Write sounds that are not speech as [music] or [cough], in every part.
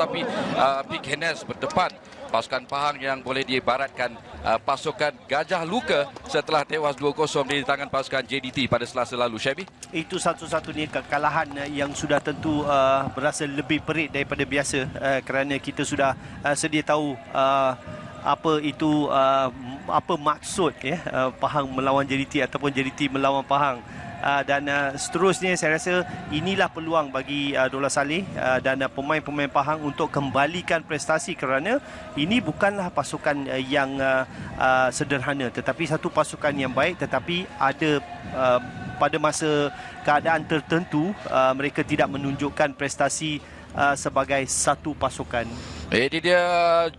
tapi uh, Big Hennes berdepan. Pasukan Pahang yang boleh diibaratkan uh, pasukan gajah luka setelah tewas 2-0 di tangan pasukan JDT pada selasa lalu. Syabi? Itu satu-satunya kekalahan uh, yang sudah tentu uh, berasa lebih perit daripada biasa uh, kerana kita sudah uh, sedia tahu uh, apa itu uh, apa maksud ya uh, Pahang melawan JDT ataupun JDT melawan Pahang. Uh, dan uh, seterusnya saya rasa inilah peluang bagi uh, Dola Saleh uh, dan uh, pemain-pemain Pahang untuk kembalikan prestasi kerana ini bukanlah pasukan uh, yang uh, uh, sederhana tetapi satu pasukan yang baik tetapi ada uh, pada masa keadaan tertentu uh, mereka tidak menunjukkan prestasi uh, sebagai satu pasukan. Ini dia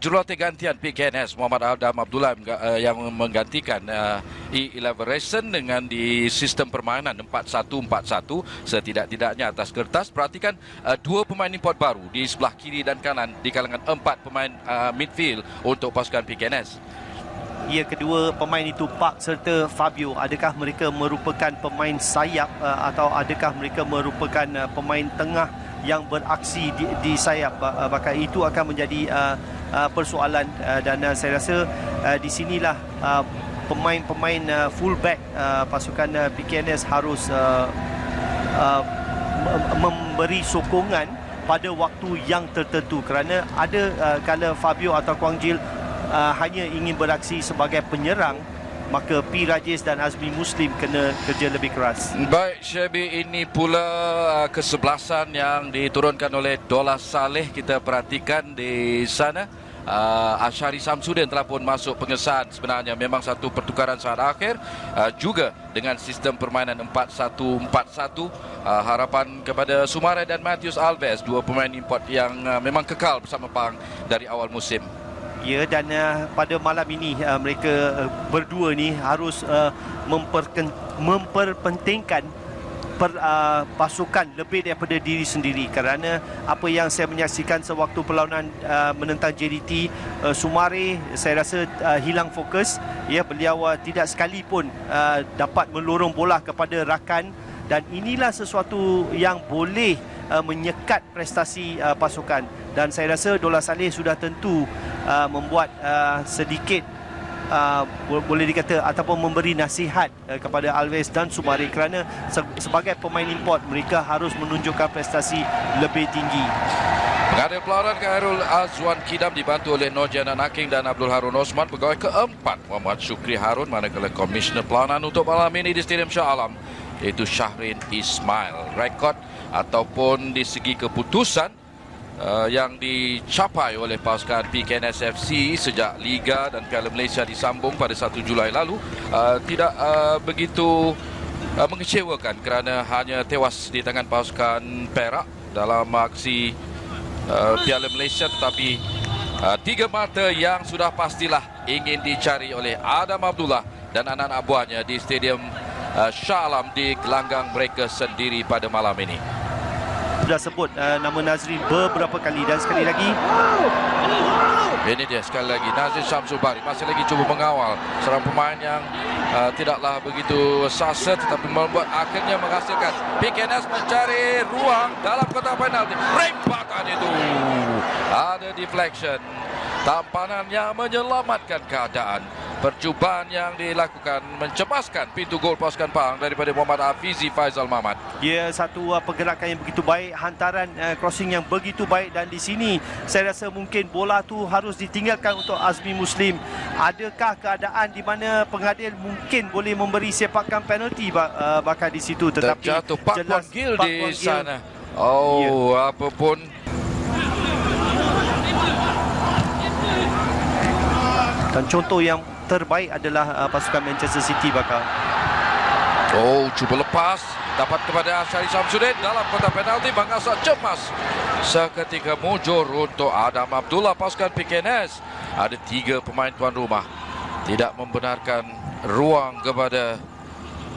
jurulatih gantian PKNS Muhammad Adam Abdullah uh, yang menggantikan E11 Racing dengan di sistem permainan 4-1-4-1 setidak-tidaknya atas kertas perhatikan dua pemain import baru di sebelah kiri dan kanan di kalangan empat pemain midfield untuk pasukan PKNS. Ya kedua pemain itu Pak serta Fabio. Adakah mereka merupakan pemain sayap uh, atau adakah mereka merupakan uh, pemain tengah yang beraksi di, di sayap? Uh, bakal itu akan menjadi uh, uh, persoalan uh, dan uh, saya rasa uh, di sinilah uh, pemain-pemain uh, fullback uh, pasukan uh, PKNS harus uh, uh, mem- memberi sokongan pada waktu yang tertentu. Kerana ada uh, kala Fabio atau Kuang Jil uh, hanya ingin beraksi sebagai penyerang maka P. Rajis dan Azmi Muslim kena kerja lebih keras. Baik, Syabi ini pula uh, kesebelasan yang diturunkan oleh Dola Saleh. Kita perhatikan di sana. Uh, Ashari Samsudin telah pun masuk pengesahan sebenarnya memang satu pertukaran saat akhir uh, juga dengan sistem permainan 4-1-4-1 uh, harapan kepada Sumare dan Matthews Alves dua pemain import yang uh, memang kekal bersama Pang dari awal musim Ya dan uh, pada malam ini uh, mereka uh, berdua ni harus uh, memperken, memperpentingkan per, uh, pasukan lebih daripada diri sendiri. Kerana apa yang saya menyaksikan sewaktu perlawanan uh, menentang JDT uh, Sumare saya rasa uh, hilang fokus. Ya beliau uh, tidak sekalipun uh, dapat melorong bola kepada rakan. Dan inilah sesuatu yang boleh uh, menyekat prestasi uh, pasukan. Dan saya rasa Dola Saleh sudah tentu uh, membuat uh, sedikit uh, bo- boleh dikata ataupun memberi nasihat uh, kepada Alves dan Sumari kerana se- sebagai pemain import mereka harus menunjukkan prestasi lebih tinggi. Pengadil pelawaran Khairul Azwan Kidam dibantu oleh Nojanan Hakim dan Abdul Harun Osman. Pegawai keempat Muhammad Syukri Harun manakala Komisioner Pelawanan untuk malam ini di Stadium Shah Alam iaitu Syahrin Ismail. Rekod ataupun di segi keputusan uh, yang dicapai oleh pasukan PKNSFC sejak Liga dan Piala Malaysia disambung pada 1 Julai lalu uh, tidak uh, begitu uh, mengecewakan kerana hanya tewas di tangan pasukan Perak dalam aksi uh, Piala Malaysia tetapi uh, tiga mata yang sudah pastilah ingin dicari oleh Adam Abdullah dan anak-anak buahnya di Stadium uh, Shah Alam di gelanggang mereka sendiri pada malam ini. Sudah sebut uh, nama Nazrin beberapa kali dan sekali lagi Ini dia sekali lagi Nazir Syamsul Bari masih lagi cuba mengawal seorang pemain yang uh, tidaklah begitu sasa tetapi membuat akhirnya menghasilkan PKNS mencari ruang dalam kotak penalti. Rempatan itu ada deflection. Tampanan yang menyelamatkan keadaan. Percubaan yang dilakukan mencemaskan pintu gol pasukan Pahang daripada Muhammad Hafizi Faizal Mamat. Ya satu uh, pergerakan yang begitu baik, hantaran uh, crossing yang begitu baik dan di sini saya rasa mungkin bola tu harus ditinggalkan untuk Azmi Muslim. Adakah keadaan di mana pengadil mungkin boleh memberi sepakan penalti uh, bakal di situ tetapi Terjatuh Pak Gil Pak di Gil sana. Oh, apapun dan contoh yang terbaik adalah uh, pasukan Manchester City bakal. Oh, cuba lepas. Dapat kepada Asyari Samsudin dalam kotak penalti. Bang Asad cemas. Seketika mujur untuk Adam Abdullah pasukan PKNS. Ada tiga pemain tuan rumah. Tidak membenarkan ruang kepada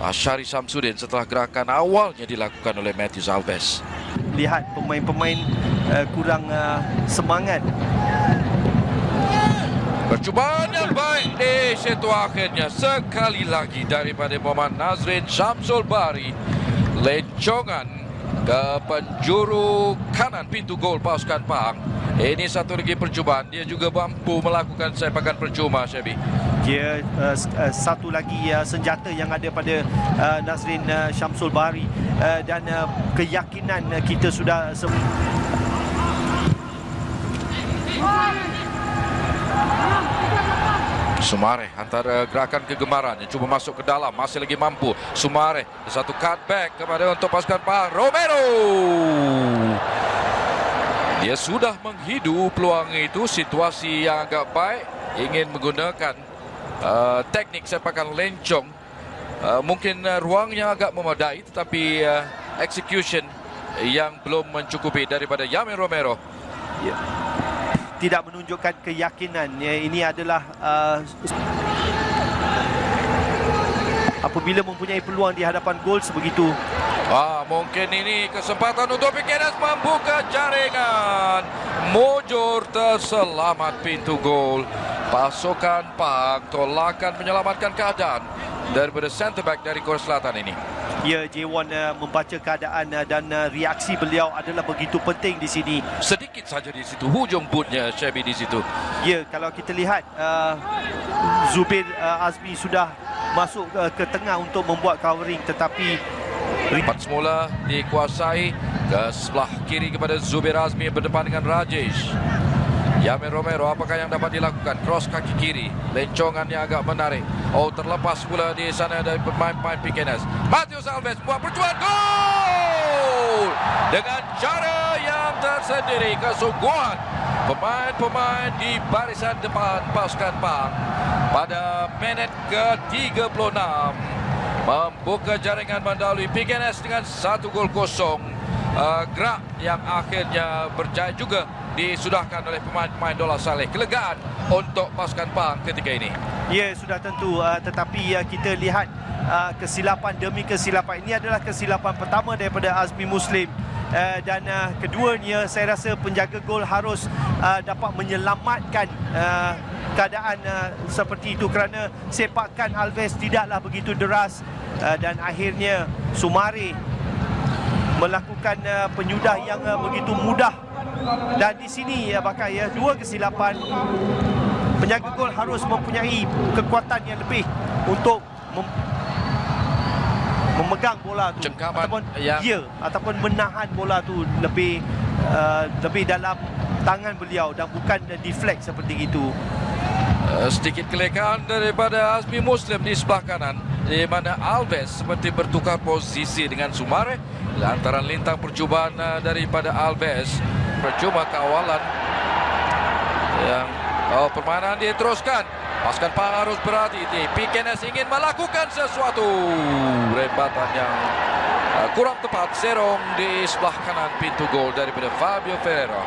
Asyari Samsudin setelah gerakan awalnya dilakukan oleh Matthews Alves. Lihat pemain-pemain uh, kurang uh, semangat Percubaan yang baik di situ akhirnya sekali lagi daripada Muhammad Nazrin Syamsul Bari. Lencongan ke penjuru kanan pintu gol pasukan Pahang Ini satu lagi percubaan. Dia juga mampu melakukan sepakan percuma, Syabi. Dia uh, uh, satu lagi uh, senjata yang ada pada uh, Nazrin uh, Syamsul Bahari uh, dan uh, keyakinan uh, kita sudah sem- Sumare antara gerakan kegemaran yang cuba masuk ke dalam masih lagi mampu. Sumare satu cutback kepada untuk pasukan Pahang. Romero. Dia sudah menghidu peluang itu situasi yang agak baik ingin menggunakan uh, teknik sepakan lencong. Uh, mungkin uh, ruangnya agak memadai tetapi uh, execution yang belum mencukupi daripada Yamin Romero. ya, tidak menunjukkan keyakinan. Ya, ini adalah uh, apabila mempunyai peluang di hadapan gol sebegitu Ah, mungkin ini kesempatan untuk Pikenas membuka jaringan. Mojor terselamat pintu gol. Pasukan Pahang tolakan menyelamatkan keadaan daripada centre back dari Korea Selatan ini. Ya, J1 uh, membaca keadaan uh, dan uh, reaksi beliau adalah begitu penting di sini. Sedikit saja di situ hujung bootnya Shabby di situ. Ya, kalau kita lihat uh, Zubir uh, Azmi sudah masuk uh, ke tengah untuk membuat covering tetapi Empat semula dikuasai ke sebelah kiri kepada Zubir Azmi berdepan dengan Rajesh. Yamin Romero apakah yang dapat dilakukan? Cross kaki kiri. Lencongan yang agak menarik. Oh terlepas pula di sana dari pemain-pemain PKNS. Matius Alves buat percuan gol! Dengan cara yang tersendiri kesungguhan pemain-pemain di barisan depan pasukan Pahang pada minit ke-36 membuka jaringan mendahului PKNS dengan satu gol kosong. Uh, gerak yang akhirnya berjaya juga disudahkan oleh pemain-pemain Dola Saleh. Kelegaan untuk pasukan Pahang ketika ini. ya sudah tentu uh, tetapi uh, kita lihat uh, kesilapan demi kesilapan ini adalah kesilapan pertama daripada Azmi Muslim uh, dan uh, keduanya saya rasa penjaga gol harus uh, dapat menyelamatkan uh, keadaan uh, seperti itu kerana sepakan Alves tidaklah begitu deras uh, dan akhirnya Sumari melakukan uh, penyudah yang uh, begitu mudah dan di sini ya bakal ya dua kesilapan penjaga gol harus mempunyai kekuatan yang lebih untuk mem- memegang bola tu Cengkaman ataupun yang- ya ataupun menahan bola tu lebih uh, lebih dalam tangan beliau dan bukan deflect seperti itu. Uh, sedikit kelekaan daripada Azmi Muslim di sebelah kanan di mana Alves seperti bertukar posisi dengan Sumare lantaran lintang percubaan uh, daripada Alves percuma kawalan. Yang oh permainan diteruskan pasukan Pahang harus berhati-hati. PKNS ingin melakukan sesuatu. Rebatan yang uh, kurang tepat serong di sebelah kanan pintu gol daripada Fabio Ferreira.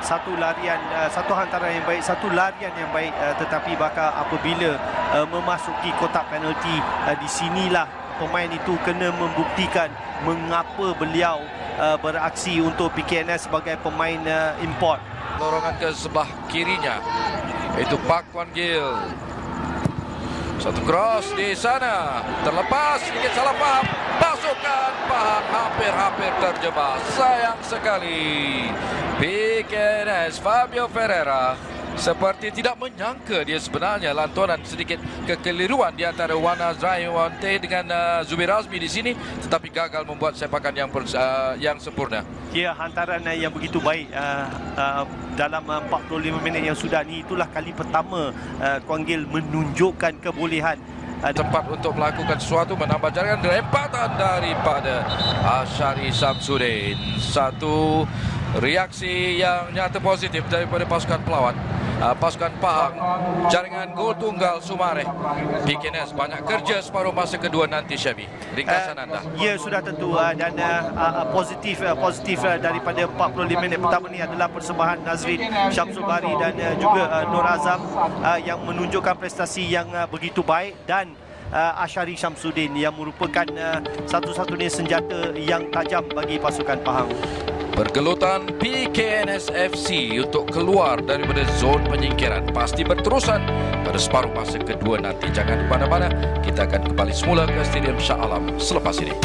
Satu larian uh, satu hantaran yang baik satu larian yang baik uh, tetapi bakal apabila memasuki kotak penalti di sinilah pemain itu kena membuktikan mengapa beliau uh, beraksi untuk PKNS sebagai pemain uh, import? Dorongan ke sebelah kirinya itu Park Wan Gil satu cross di sana. Terlepas sedikit salah faham. Pasukan Pahang hampir-hampir terjebak. Sayang sekali. PKNS Fabio Ferreira seperti tidak menyangka dia sebenarnya lantaran sedikit kekeliruan di antara Wana Zraiwante dengan uh, Zubir Azmi di sini tetapi gagal membuat sepakan yang pers- uh, yang sempurna. Ya hantaran uh, yang begitu baik uh, uh, dalam uh, 45 minit yang sudah ni itulah kali pertama uh, Kuang Gil menunjukkan kebolehan. Uh, tempat untuk melakukan sesuatu menambah jaringan rempatan daripada Asyari Samsudin. Satu reaksi yang nyata positif daripada pasukan pelawat. Uh, pasukan Pahang jaringan gol tunggal Sumare PKNS banyak kerja separuh masa kedua nanti Syabi. Ringkasan Uh, anda. Ya sudah tentu uh, dan uh, uh, positif uh, positif uh, daripada 45 minit pertama ni adalah persembahan Nazrin Syamsul Bari dan uh, juga uh, Nur Azam uh, yang menunjukkan prestasi yang uh, begitu baik dan uh, Ashari Syamsuddin yang merupakan uh, satu-satunya senjata yang tajam bagi pasukan Pahang. Pergelutan PKNS FC untuk keluar daripada zon penyingkiran pasti berterusan pada separuh masa kedua nanti. Jangan ke mana-mana, kita akan kembali semula ke Stadium Shah Alam selepas ini.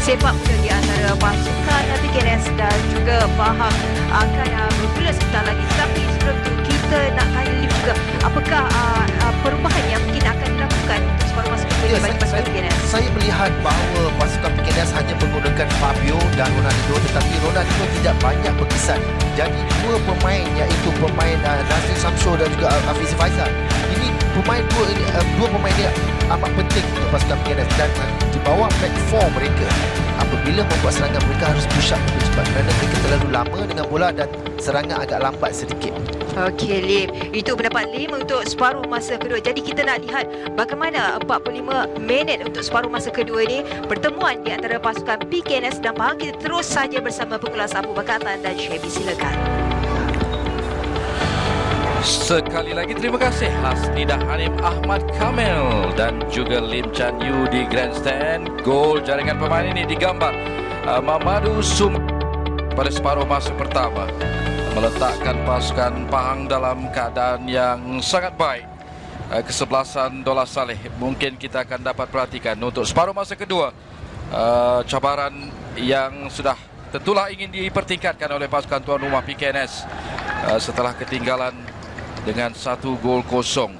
Sepak bola di antara pasukan PKNS dan juga Pahang akan uh, bermula sebentar lagi. Tapi sebelum itu, kita nak tanya Lim juga, apakah uh, uh, perubahan yang mungkin akan dilakukan untuk separuh masa kedua Ya, di bagi saya, pasukan saya, saya melihat bahawa pasukan PKNS hanya menggunakan Fabio dan Ronaldo tetapi Ronaldo tidak banyak berkesan. Jadi dua pemain iaitu pemain uh, Nazri Samsul dan juga uh, Hafiz Faizal. Pemain dua ini uh, dua pemain ini amat penting untuk pasukan PKNS dan uh, di bawah back four mereka apabila membuat serangan mereka harus push up lebih cepat kerana mereka terlalu lama dengan bola dan serangan agak lambat sedikit. Okey, Lim. Itu pendapat Lim untuk separuh masa kedua. Jadi kita nak lihat bagaimana 45 minit untuk separuh masa kedua ini pertemuan di antara pasukan PKNS dan Pahang. Kita terus saja bersama pengulas Abu Bakatan dan Syebi. Silakan. Sekali lagi terima kasih Hasnida Hanim Ahmad Kamil dan juga Lim Chan Yu di grandstand. Gol jaringan pemain ini digambar uh, Mamadou Sum pada separuh masa pertama meletakkan pasukan Pahang dalam keadaan yang sangat baik. Uh, kesebelasan Dola Saleh mungkin kita akan dapat perhatikan untuk separuh masa kedua uh, cabaran yang sudah tentulah ingin dipertingkatkan oleh pasukan tuan rumah PKNS uh, setelah ketinggalan dengan satu gol kosong.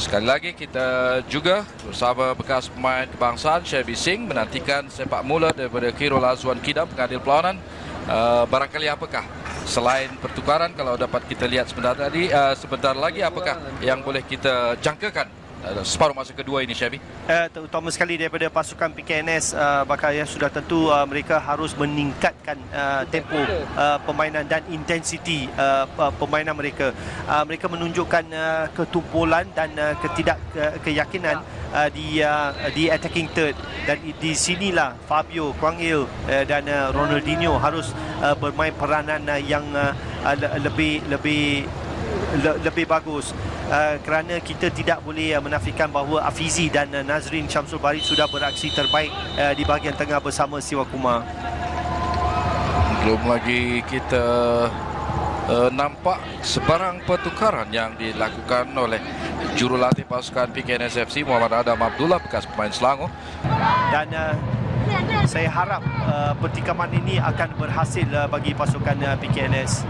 Sekali lagi kita juga bersama bekas pemain kebangsaan Syabi Singh menantikan sepak mula daripada Khairul Azwan Kidam pengadil perlawanan. Uh, barangkali apakah selain pertukaran kalau dapat kita lihat sebentar tadi uh, sebentar lagi apakah yang boleh kita jangkakan uh, separuh masa kedua ini Syabi? uh, terutama sekali daripada pasukan PKNS uh, bakal ya sudah tentu uh, mereka harus meningkatkan uh, tempo uh, permainan dan intensiti uh, permainan mereka. Uh, mereka menunjukkan uh, ketumpulan dan uh, ketidak uh, keyakinan uh, di uh, di attacking third dan di sinilah Fabio, Kwang Il uh, dan uh, Ronaldinho harus uh, bermain peranan uh, yang uh, le- lebih lebih le- lebih bagus uh, kerana kita tidak boleh uh, menafikan bahawa Afizi dan uh, Nazrin Syamsul Barid sudah beraksi terbaik uh, di bahagian tengah bersama Siwa Kumar. Belum lagi kita uh, nampak sebarang pertukaran yang dilakukan oleh jurulatih pasukan PKNS FC Muhammad Adam Abdullah bekas pemain Selangor. Dan uh, saya harap uh, pertikaman ini akan berhasil uh, bagi pasukan uh, PKNS.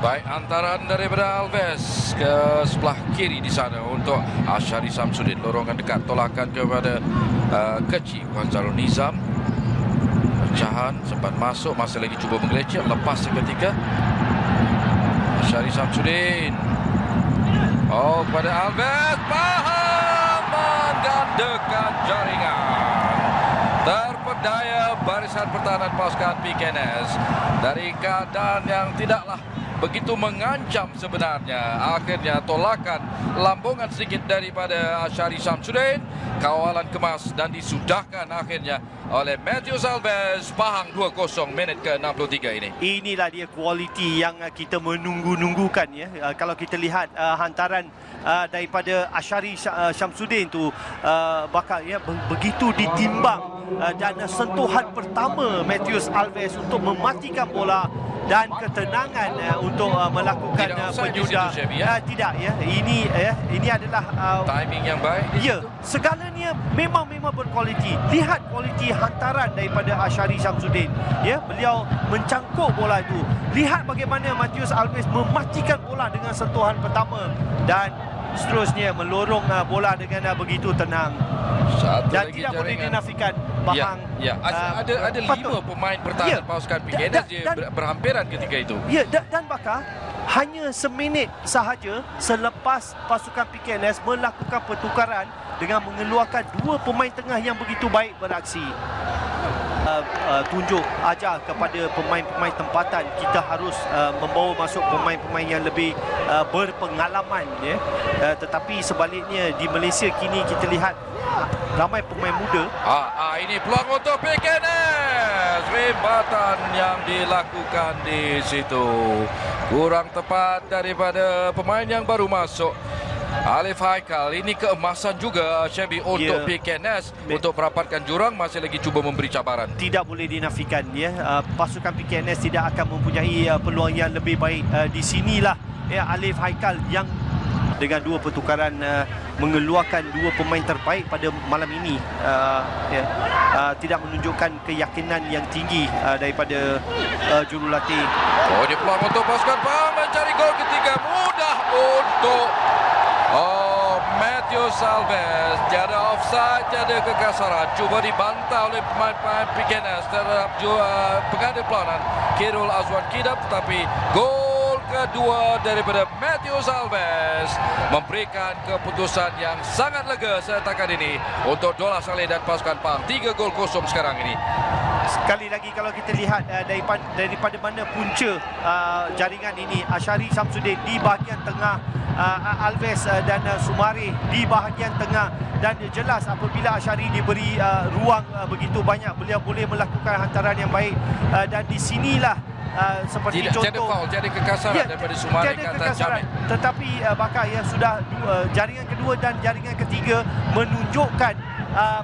Baik antaran daripada Alves ke sebelah kiri di sana untuk Asyari Samsudin lorongan dekat tolakan kepada uh, Keci Wazarul Nizam. Pecahan sempat masuk masih lagi cuba mengelecek lepas seketika. Asyari Samsudin. Oh kepada Alves Paham menggandakan jaringan. Terpedaya barisan pertahanan pasukan PKNS dari keadaan yang tidaklah begitu mengancam sebenarnya. Akhirnya tolakan lambungan sedikit daripada Asyari Samsudin. Kawalan kemas dan disudahkan akhirnya oleh Matthews Alves. Pahang 2-0 minit ke-63 ini. Inilah dia kualiti yang uh, kita menunggu-nunggukan ya. Uh, kalau kita lihat uh, hantaran uh, daripada Asyari Sy- uh, Syamsuddin tu uh, bakal ya be- begitu ditimbang uh, dan uh, sentuhan pertama Matthews Alves untuk mematikan bola dan ketenangan uh, untuk uh, melakukan Tidak uh, offside di penyudah. situ, ya? Uh, tidak ya. Ini ya ini adalah uh, Timing yang baik. Ya, segalanya memang memang berkualiti. Lihat kualiti hantaran daripada Asyari Syamsuddin. Ya, beliau mencangkuk bola itu. Lihat bagaimana Matius Alves mematikan bola dengan sentuhan pertama dan seterusnya melorong uh, bola dengan uh, begitu tenang. Satu Dan lagi tidak boleh jaringan. dinafikan Bahang. Ya, ya. Ada, uh, ada ada lima patut. pemain pertahanan Ya. pasukan Da- PKNS da- dia dan- ber- berhampiran ketika itu. Ya, dan, dan bakal hanya seminit sahaja selepas pasukan PKNS melakukan pertukaran dengan mengeluarkan dua pemain tengah yang begitu baik beraksi. Uh, tunjuk ajar kepada pemain-pemain tempatan kita harus uh, membawa masuk pemain-pemain yang lebih uh, berpengalaman ya uh, tetapi sebaliknya di Malaysia kini kita lihat ramai pemain muda Ah, ah ini peluang untuk PKNS. Rebatan yang dilakukan di situ. Kurang tepat daripada pemain yang baru masuk. Alif Haikal ini keemasan juga Syabi untuk Ya. PKNS Be- untuk merapatkan jurang masih lagi cuba memberi cabaran. tidak boleh dinafikan ya uh, pasukan PKNS tidak akan mempunyai uh, peluang yang lebih baik uh, di sinilah ya Alif Haikal yang dengan dua pertukaran uh, mengeluarkan dua pemain terbaik pada malam ini uh, ya, uh, tidak menunjukkan keyakinan yang tinggi uh, daripada uh, jurulatih Oh, dia peluang untuk pasukan Pahang mencari gol ketiga mudah untuk Matthew Salves tiada offside, tiada kekasaran. Cuba dibantah oleh pemain-pemain PKNS terhadap jua pengadil pelawanan Kirul Azwan Kidap tetapi gol kedua daripada Matthew Salves memberikan keputusan yang sangat lega setakat ini untuk Dola Saleh dan pasukan Pahang. Tiga gol kosong sekarang ini. sekali lagi kalau kita lihat uh, daripada daripada mana punca uh, jaringan ini Asyari Samsudin di bahagian tengah uh, Alves uh, dan uh, Sumari di bahagian tengah dan jelas apabila Asyari diberi uh, ruang uh, begitu banyak beliau boleh melakukan hantaran yang baik uh, dan di sinilah uh, seperti Tidak tiada contoh foul, tiada kekasaran Ya, daripada Sumari ke atas kekasaran. Jamil. Tetapi uh, bakal ya sudah uh, jaringan kedua dan jaringan ketiga menunjukkan uh,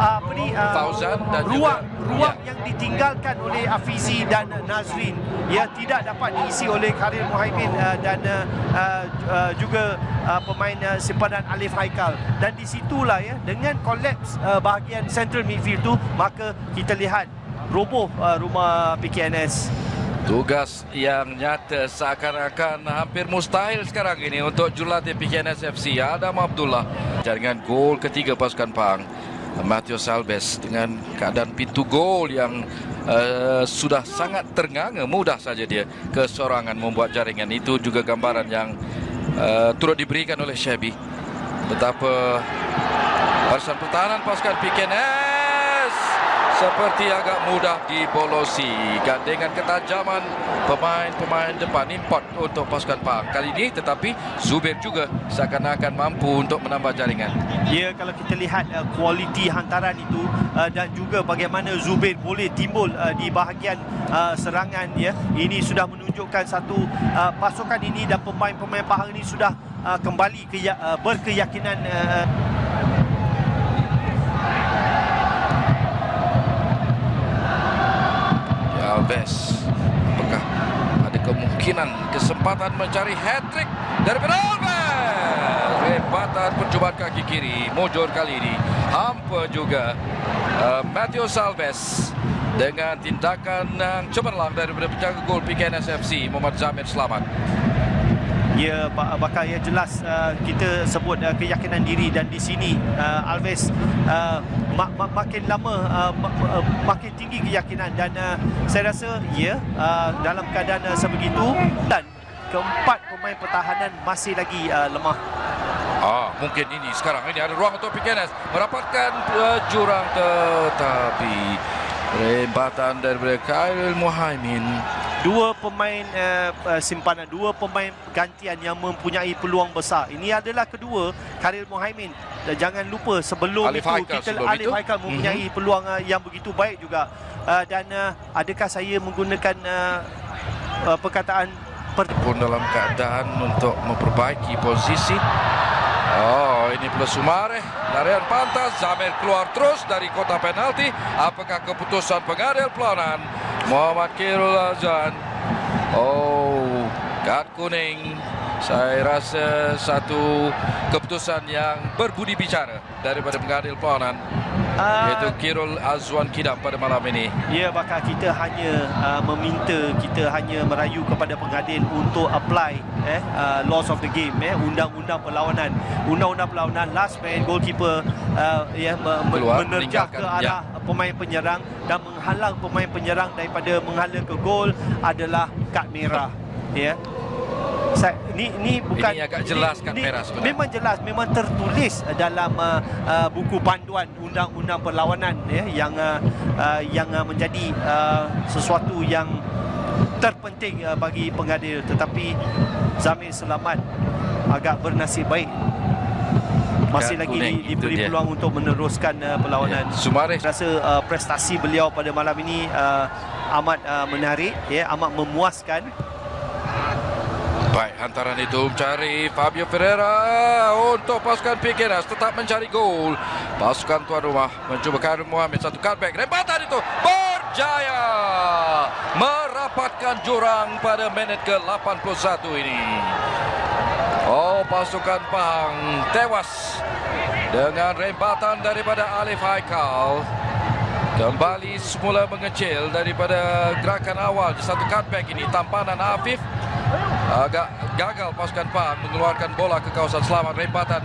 uh, apa ni uh, Fauzan dan ruang juga- ruang ya. yang ditinggalkan oleh Afizi dan Nazrin ya tidak dapat diisi oleh Khalil Muhaimin uh, dan uh, uh, uh, juga uh, pemain uh, simpanan Alif Haikal dan di situlah ya dengan kolaps uh, bahagian central midfield tu maka kita lihat roboh uh, rumah PKNS Tugas yang nyata seakan-akan hampir mustahil sekarang ini untuk jurulatih PKNS FC Adam Abdullah. Jaringan gol ketiga pasukan Pahang. Matthew Salves dengan keadaan pintu gol yang uh, sudah sangat ternganga. Mudah saja dia kesorangan membuat jaringan. Itu juga gambaran yang uh, turut diberikan oleh Shabby. Betapa barisan pertahanan pasukan PKNS seperti agak mudah dibolosi. Gandengan ketajaman pemain-pemain depan import untuk pasukan Pahang kali ini tetapi Zubir juga seakan-akan mampu untuk menambah jaringan. Ya kalau kita lihat uh, kualiti hantaran itu uh, dan juga bagaimana Zubir boleh timbul uh, di bahagian uh, serangan ya. Ini sudah menunjukkan satu uh, pasukan ini dan pemain-pemain Pahang ini sudah uh, kembali ke uh, berkeyakinan uh, Alves apakah ada kemungkinan kesempatan mencari hat-trick daripada Alves rebatan percubaan kaki kiri. Mujur kali ini. Hampa juga uh, Matthew Salves dengan tindakan yang cemerlang daripada penjaga gol PKNS FC Muhammad Zamir Selamat Ba- bakal ya jelas uh, kita sebut uh, keyakinan diri dan di sini uh, Alves uh, mak, mak, makin lama uh, mak, uh, makin tinggi keyakinan dan uh, saya rasa ya uh, dalam keadaan uh, sebegitu dan keempat pemain pertahanan masih lagi uh, lemah. Ah, mungkin ini sekarang ini ada ruang untuk PKNS merapatkan uh, jurang tetapi rebatan daripada Khairul Muhaimin Dua pemain uh, uh, simpanan, dua pemain gantian yang mempunyai peluang besar. Ini adalah kedua Khalil Muhaimin. Dan jangan lupa sebelum Alif itu Haikal kita sebelum Alif itu. Haikal mempunyai Mhm. peluang uh, yang begitu baik juga. Uh, dan uh, adakah saya menggunakan uh, uh, perkataan per pun dalam keadaan untuk memperbaiki posisi. Oh, ini plus Sumare. Larian pantas, Zamir keluar terus dari kota penalti. Apakah keputusan pengadil pelawanan? Muhammad Kirul Azan. Oh, kad kuning. Saya rasa satu keputusan yang berbudi bicara daripada pengadil pelawanan. uh, Iaitu Kirul Azwan Kidam pada malam ini. Ya bakal kita hanya uh, meminta kita hanya merayu kepada pengadil untuk apply eh uh, laws of the game eh undang-undang perlawanan undang-undang perlawanan last man goalkeeper uh, ya Keluar, menerjah ke meninggalkan, ya. Pemain penyerang dan menghalang pemain penyerang daripada menghala ke gol adalah kad merah ya. Saya, ni ni bukan Ini agak jelas kad ni- merah sebenarnya. Memang jelas, memang tertulis dalam uh, uh, buku panduan undang-undang perlawanan ya yang uh, uh, yang uh, menjadi uh, sesuatu yang terpenting uh, bagi pengadil. Tetapi Zamir Selamat agak bernasib baik masih lagi kuning, di, itu diberi dia. peluang untuk meneruskan uh, perlawanan. Sumare Saya rasa uh, prestasi beliau pada malam ini uh, amat uh, menarik ya amat memuaskan Baik, hantaran itu mencari Fabio Ferreira untuk pasukan PKNS tetap mencari gol. Pasukan tuan rumah mencuba Karim Mohamed satu cutback. Rempatan itu berjaya merapatkan jurang pada minit ke-81 ini. Oh, pasukan Pahang tewas dengan rempatan daripada Alif Haikal. Kembali semula mengecil daripada gerakan awal di satu cutback ini. Tampanan Afif agak gagal pasukan Pahang mengeluarkan bola ke kawasan selamat. Rempatan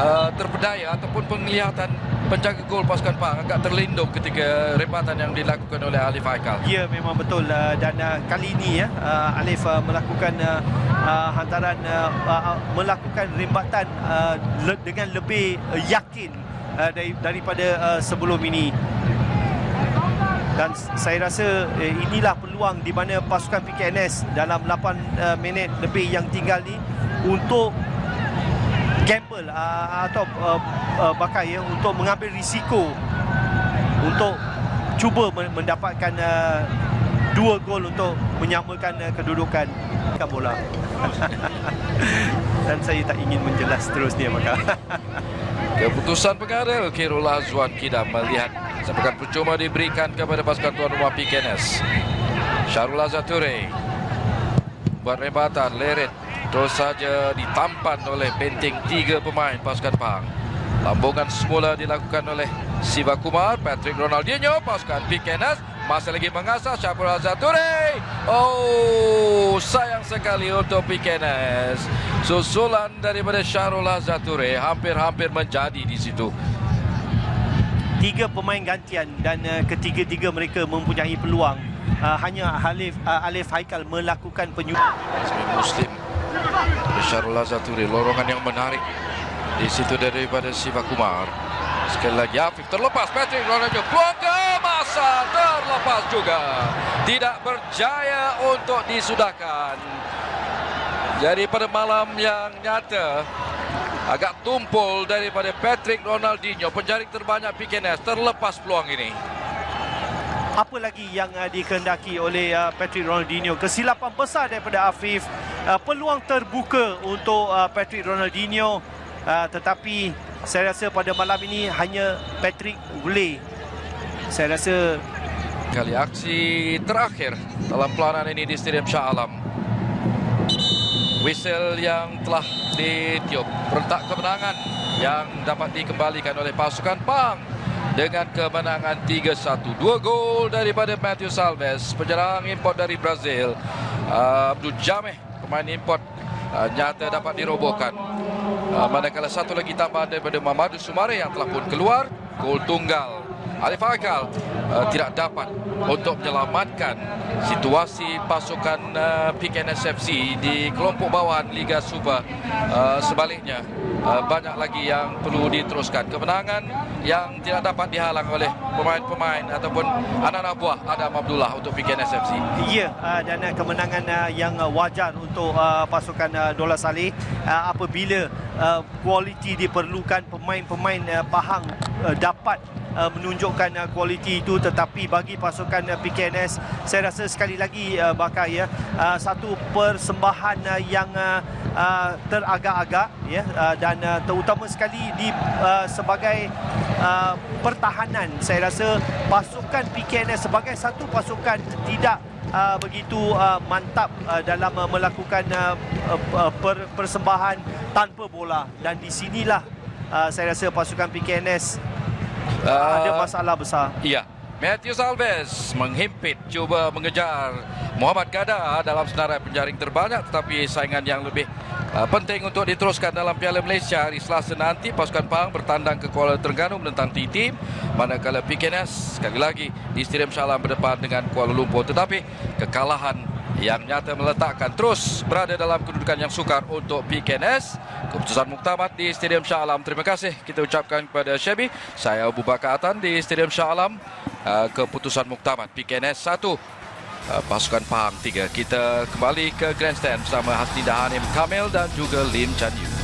uh, terpedaya ataupun penglihatan penjaga gol pasukan Pahang agak terlindung ketika rempatan yang dilakukan oleh Alif Haikal. Ya memang betul uh, dan uh, kali ini ya uh, Alif uh, melakukan uh, uh, hantaran uh, uh, melakukan rembatan uh, le- dengan lebih uh, yakin uh, dari, daripada uh, sebelum ini. Dan saya rasa eh, inilah peluang di mana pasukan PKNS dalam 8 uh, minit lebih yang tinggal ni untuk gamble uh, atau uh, uh, bakai ya untuk mengambil risiko untuk cuba men- mendapatkan uh, dua gol untuk menyamakan uh, kedudukan Kan bola. [laughs] Dan saya tak ingin menjelas terusnya maka. [laughs] Keputusan pengadil Khairul Azwan Kidam melihat sepekan percuma diberikan kepada pasukan tuan rumah PKNS. Syarul Azature buat rembatan leret terus saja ditampan oleh penting tiga pemain pasukan Pahang. Lambungan semula dilakukan oleh Siva Kumar, Patrick Ronaldinho, pasukan PKNS masih lagi mengasah Syarul Azature. Oh, sayang sekali untuk PKNS. Susulan daripada Syarul Azature hampir-hampir menjadi di situ. Tiga pemain gantian dan uh, ketiga-tiga mereka mempunyai peluang. Uh, hanya Alif uh, Alif Haikal melakukan penyusupan Sebagai Muslim Syarul Azature Lorongan yang menarik Di situ daripada Siva Kumar Sekali lagi Afif terlepas Patrick Ronaldo Peluang kemasan Terlepas juga. Tidak berjaya untuk disudahkan. Jadi pada malam yang nyata Agak tumpul daripada Patrick Ronaldinho Penjaring terbanyak PKNS Terlepas peluang ini. Apa lagi yang uh, dikehendaki oleh uh, Patrick Ronaldinho? Kesilapan besar daripada Afif uh, peluang terbuka untuk uh, Patrick Ronaldinho. Uh, tetapi saya rasa pada malam ini hanya Patrick boleh saya rasa Kali aksi terakhir dalam pelanan ini di Stadium Shah Alam. Whistle yang telah ditiup perentak kemenangan yang dapat dikembalikan oleh pasukan Pang dengan kemenangan 3-1. Dua gol daripada Matthew Salves, penyerang import dari Brazil. Uh, Abdul Jameh, pemain import uh, nyata dapat dirobohkan. Uh, manakala satu lagi tambahan daripada Mamadou Sumare yang telah pun keluar, gol tunggal Alif Haikal uh, tidak dapat untuk menyelamatkan situasi pasukan uh, PKNS FC di kelompok bawahan Liga Super. Uh, sebaliknya, uh, banyak lagi yang perlu diteruskan. Kemenangan yang tidak dapat dihalang oleh pemain-pemain ataupun anak-anak buah Adam Abdullah untuk PKNS FC. Ya, uh, dan uh, kemenangan uh, yang uh, wajar untuk uh, pasukan uh, Dola Saleh uh, apabila uh, kualiti diperlukan pemain-pemain uh, Pahang uh, dapat uh, menunjukkan uh, kualiti itu tetapi bagi pasukan uh, PKNS saya rasa sekali lagi uh, bakal ya uh, satu persembahan uh, yang uh, uh, teragak-agak ya uh, dan uh, terutama sekali di uh, sebagai uh, pertahanan. Saya rasa pasukan PKNS sebagai satu pasukan tidak uh, begitu uh, mantap uh, dalam uh, melakukan uh, uh, per, persembahan tanpa bola. Dan di sinilah uh, saya rasa pasukan PKNS uh, ada masalah besar. Ya, Matthew Salves menghimpit cuba mengejar Muhammad Gada dalam senarai penjaring terbanyak tetapi saingan yang lebih uh, penting untuk diteruskan dalam Piala Malaysia hari Selasa nanti pasukan Pahang bertandang ke Kuala Terengganu menentang T-Team manakala PKNS sekali lagi di Stadium Shah Alam berdepan dengan Kuala Lumpur. Tetapi kekalahan yang nyata meletakkan terus berada dalam kedudukan yang sukar untuk PKNS. Keputusan muktamad di Stadium Shah Alam. Terima kasih kita ucapkan kepada Syabi. Saya Abu Bakar Atan di Stadium Shah Alam. Uh, keputusan muktamad PKNS 1. Uh, pasukan Pahang 3. Kita kembali ke Grandstand bersama Hasni Dahanim Kamil dan juga Lim Chan Yu.